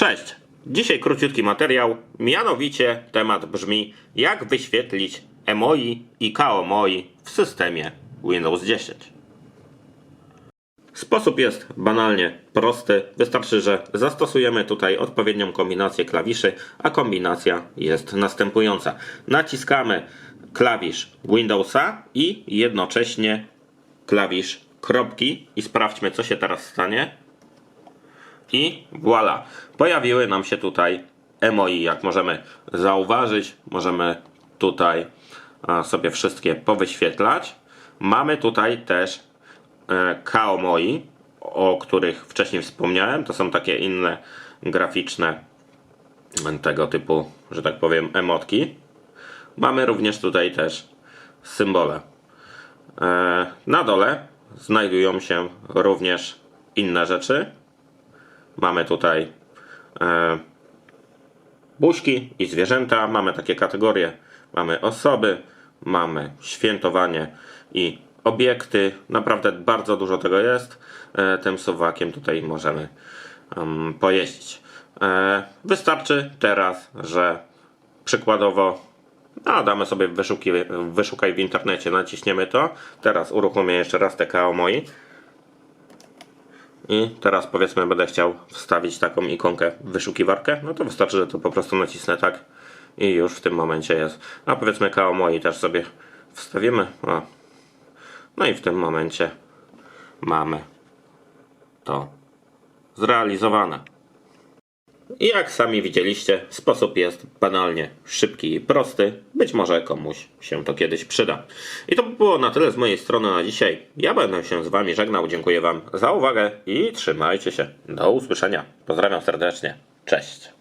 Cześć! Dzisiaj króciutki materiał, mianowicie temat brzmi jak wyświetlić emoi i kaomoi w systemie Windows 10. Sposób jest banalnie prosty. Wystarczy, że zastosujemy tutaj odpowiednią kombinację klawiszy, a kombinacja jest następująca. Naciskamy klawisz Windowsa i jednocześnie klawisz kropki i sprawdźmy co się teraz stanie. I voilà, pojawiły nam się tutaj emoi, jak możemy zauważyć. Możemy tutaj a, sobie wszystkie powyświetlać. Mamy tutaj też e, kaomoi, o których wcześniej wspomniałem. To są takie inne graficzne tego typu, że tak powiem, emotki. Mamy również tutaj też symbole. E, Na dole znajdują się również inne rzeczy. Mamy tutaj e, buźki i zwierzęta. Mamy takie kategorie. Mamy osoby, mamy świętowanie i obiekty. Naprawdę bardzo dużo tego jest. E, tym suwakiem tutaj możemy em, pojeździć. E, wystarczy teraz, że przykładowo no, damy sobie wyszuki, wyszukaj w internecie, naciśniemy to. Teraz uruchomię jeszcze raz te moi. I teraz powiedzmy będę chciał wstawić taką ikonkę w wyszukiwarkę, no to wystarczy, że to po prostu nacisnę tak i już w tym momencie jest. A powiedzmy Kaomoi też sobie wstawimy. O. No i w tym momencie mamy to zrealizowane. Jak sami widzieliście, sposób jest banalnie szybki i prosty. Być może komuś się to kiedyś przyda. I to by było na tyle z mojej strony na dzisiaj. Ja będę się z Wami żegnał. Dziękuję Wam za uwagę i trzymajcie się. Do usłyszenia. Pozdrawiam serdecznie. Cześć.